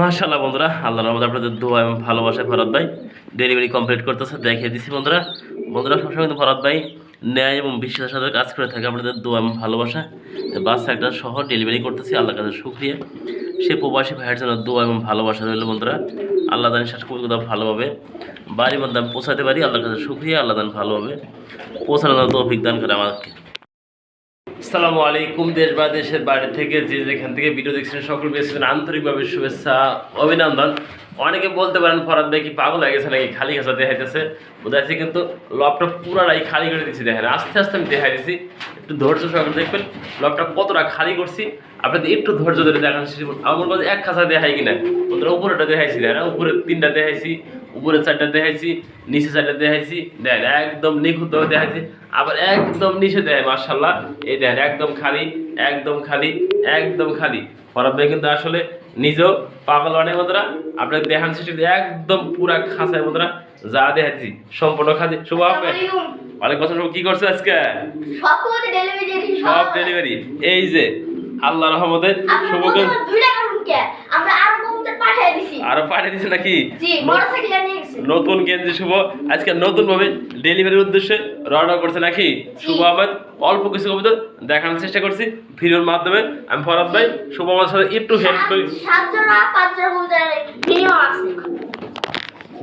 মাশাল্লাহ বন্ধুরা আল্লাহ রহমত আপনাদের দোয়া এবং ভালোবাসায় ভরত ভাই ডেলিভারি কমপ্লিট করতেছে, দেখিয়ে দিছি বন্ধুরা। বন্ধুরা, সবসময় কিন্তু ভরত ভাই ন্যায় এবং বিশ্বাসের সাথে কাজ করে থাকে আপনাদের দোয়া এবং ভালোবাসা। বাচ্চা একটা শহর ডেলিভারি করতেছি, আল্লাহর কাছে শুক্রিয়া। সে প্রবাসী ভাইয়ের জন্য দোয়া এবং ভালোবাসা রইল বন্ধুরা। আল্লাহ দান শেষ করতে কোথাও ভালোভাবে বাড়ি বন্ধু আমি পৌঁছাতে পারি, আল্লাহর কাছে শুক্রিয়া, আল্লাহ দান ভালোভাবে পৌঁছানোর তো অভিজ্ঞান করে আমাকে। আসসালামু আলাইকুম, দেশ বা দেশের বাইরে থেকে যে যেখান থেকে ভিডিও দেখছেন সকল বেসেছেন আন্তরিকভাবে শুভেচ্ছা, অভিনন্দন। অনেকে বলতে পারেন, ফরাদ ভাই কি পাগল হয়ে গেছে নাকি খালি খাসা দেখাইতেছে? বোঝা যাচ্ছে কিন্তু লবটা পুরাটাই খালি করে দিচ্ছি দেখেন, আস্তে আস্তে আমি দেখাই দিচ্ছি একটু ধৈর্য সহকারে দেখবেন লবটা কতটা খালি করছি। আপনাদের একটু ধৈর্য ধরে দেখান। আমার মনে এক খাসা দেখাই কিনা। ওদের উপরেটা দেখাইছি, দেখেন, উপরে তিনটা দেখাইছি। উপরে চারটা দেখাইছি নিচে চারটা দেখাইছি দেখেন একদম নিখুঁতভাবে দেখাইছি আবার একদম নিচে দেয় মার্শাল্লাহ এই দেখেন একদম খালি একদম খালি একদম খালি। ফরাদ ভাই কিন্তু আসলে নিজেও পাগল অনেক বন্ধুরা আপনার দেখান শেষে একদম পুরা খাঁচায় বন্ধুরা যা দেখাচ্ছি সম্পূর্ণ খাচ্ছি শুভ হবে। অনেক বছর কি করছে আজকে? সব ডেলিভারি এই যে আল্লাহ রহমতে শুভ আমরা আরও পাঠিয়ে দিছি। আরও পাঠিয়ে দিচ্ছে নাকি? নতুন গেঞ্জি শুভ। আজকে নতুন ভাবে ডেলিভারির উদ্দেশ্যে রওনা করছে নাকি শুভ আহমেদ। অল্প কিছু কবিতা দেখানোর চেষ্টা করছি ভিডিওর মাধ্যমে। আমি ফরাদ ভাই শুভ আমার সাথে একটু হেল্প করি।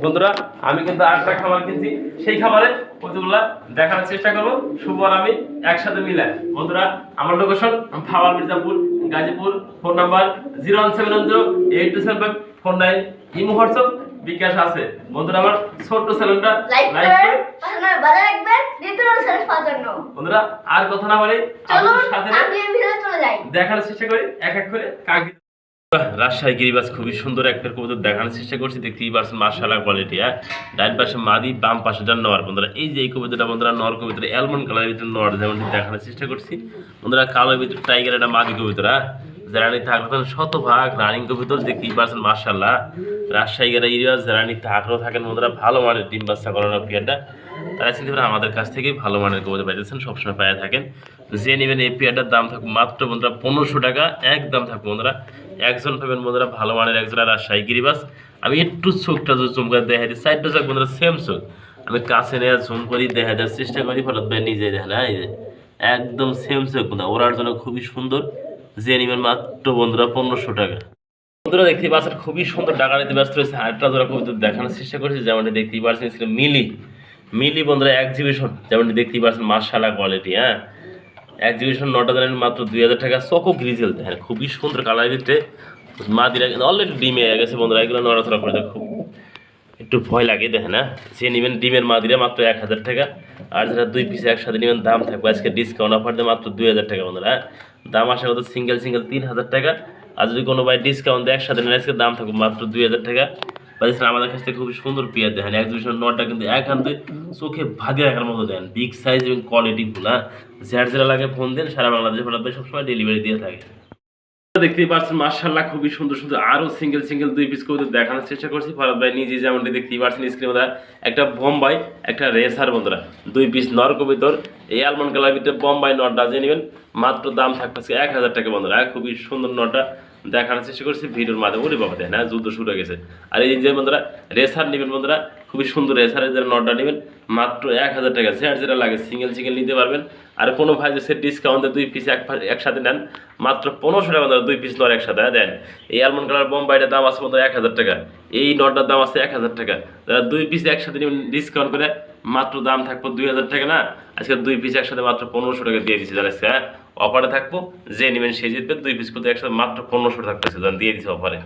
বন্ধুরা আমি কিন্তু আটটা খাবার কিনছি। সেই খাবারে কতগুলা দেখানোর চেষ্টা করব। শুভ আর আমি একসাথে মিলে। বন্ধুরা আমার location Bhawal Mirzapur Gazipur phone number zero one seven one zero eight two seven four nine imo WhatsApp bKash আছে। বন্ধুরা আমার ছোট্ট চ্যানেলটা লাইক লাইক করে করে। পাশে বাজে রাখবেন দ্বিতীয় সার্ভিস পাওয়ার জন্য। বন্ধুরা আর কথা না বলে আপনাদের সাথে চলে যাই। দেখানোর চেষ্টা করি এক এক করে কাক রাজশাহী গিরিবাস খুবই সুন্দর একটা কবুতর দেখানোর চেষ্টা করছি দেখতেই পারছেন মার্শালা কোয়ালিটি হ্যাঁ? ডান পাশে মাদি বাম পাশেটা নর। বন্ধুরা এই যে এই কবিতাটা বন্ধুরা নর কবিতা অ্যালমন্ড কালারের ভিতরে নর যেমনটি দেখানোর চেষ্টা করছি। বন্ধুরা কালোর ভিতরে টাইগার একটা মাদি কবিতা হ্যাঁ? জারানি থাকতেন শতভাগ রানিং কবিতর দেখতেই পারছেন মার্শাল্লাহ রাজশাহী গেরা ইরিয়াস জারানি থাকলেও থাকেন বন্ধুরা, ভালো মানের ডিম বাচ্চা করানো পিয়ারটা তারা চিন্তা করে আমাদের কাছ থেকেই ভালো মানের কবিতা পাইতেছেন, সবসময় পায়ে থাকেন। যে নেবেন এই পেয়ারটার দাম থাকবে মাত্র বন্ধুরা পনেরোশো টাকা একদম থাকবে বন্ধুরা। একজন পাবেন বন্ধুরা ভালো মানের একজন রাজশাহী গিরিবাস। আমি একটু চোখটা যদি জুম করে দেখা দিই, সাইডটা চোখ বন্ধুরা, সেম চোখ। আমি কাছে নিয়ে জুম করি, দেখা দেওয়ার চেষ্টা করি ফলত ভাই নিজে দেখেন হ্যাঁ একদম সেম চোখ বন্ধুরা ওরার জন্য খুবই সুন্দর। যে নেবেন মাত্র বন্ধুরা পনেরোশো টাকা। বন্ধুরা দেখতেই পাচ্ছেন, খুবই সুন্দর টাকা নিতে ব্যস্ত রয়েছে। আরেকটা জোড়া কবিতা দেখানোর চেষ্টা করেছি, যেমনটি দেখতেই পাচ্ছেন ছিল মিলি। মিলি বন্ধুরা এক্সিবিশন যেমনটি দেখতেই পাচ্ছেন মার্শালা কোয়ালিটি হ্যাঁ? এক্সিবিশন নটা জানেন মাত্র দুই হাজার টাকা। চকো গ্রিজেল হ্যাঁ খুবই সুন্দর কালার ভিতরে মা দিরা অলরেডি ডিমে গেছে বন্ধুরা, এগুলো নড়াচড়া করে খুব একটু ভয় লাগে দেখেন না? যে নেবেন ডিমের মাদিরা মাত্র এক হাজার টাকা, আর যারা দুই পিস একসাথে নেবেন দাম থাকবে আজকে ডিসকাউন্ট অফার দিয়ে মাত্র দুই হাজার টাকা বন্ধুরা হ্যাঁ? দাম আসা কত সিঙ্গেল সিঙ্গেল তিন হাজার টাকা, আর যদি কোনো ভাই ডিসকাউন্ট দেয় একসাথে নেন, আজকে দাম থাকবে মাত্র দুই হাজার টাকা। বাজার আমাদের কাছ থেকে খুবই সুন্দর পেয়ার দেখেন এক দুশো নটা কিন্তু একান্ত চোখে ভাগে রাখার মতো দেন বিগ সাইজ এবং কোয়ালিটি হ্যাঁ? যার যারা লাগে ফোন দেন, সারা বাংলাদেশে ফোন সবসময় ডেলিভারি দিয়ে থাকে। দেখতেই পাচ্ছেন মার্শাল্লাহ খুবই সুন্দর সুন্দর আরও সিঙ্গেল সিঙ্গেল দুই পিস করে দেখানোর চেষ্টা করছি। ফরাদ ভাই নিজে যেমনটি দেখতেই পাচ্ছেন স্ক্রিনে একটা বোম্বাই, একটা রেসার বন্ধুরা, দুই পিস নর কবিতর। এই আলমন্ড কালার ভিতরে বোম্বাই নটটা যে নেবেন। মাত্র দাম থাকতেছে এক হাজার টাকা বন্ধুরা, খুবই সুন্দর নটটা দেখানোর চেষ্টা করছি, ভিডিওর মাধ্যমে ওরে বাবা দেয় না, যুদ্ধ শুরু হয়ে গেছে। আর এই যে বন্ধুরা রেসার নেবেন বন্ধুরা, খুবই সুন্দর রেসারের যারা নটটা নেবেন মাত্র এক হাজার টাকা। সেট যেটা লাগে সিঙ্গেল সিঙ্গেল নিতে পারবেন। আর কোনো ভাই যে সে ডিসকাউন্টে দুই পিস এক একসাথে নেন মাত্র পনেরোশো টাকা বন্ধুরা দুই পিস নর একসাথে হ্যাঁ, দেন। এই আলমন্ড কালার বোম্বাইটার দাম আছে বন্ধুরা এক হাজার টাকা। এই নটটার দাম আছে এক হাজার টাকা। যারা দুই পিস একসাথে ডিসকাউন্ট করে মাত্র দাম থাকব দুই হাজার টাকা না? আজকে দুই পিস একসাথে মাত্র পনেরোশো টাকা দিয়ে দিচ্ছি আজকে, হ্যাঁ? অফারে থাকব যে নেবেন সে জিতবে দুই পিস করতে একসাথে মাত্র পনেরোশো থাকতেছে দিয়ে দিচ্ছে অফারে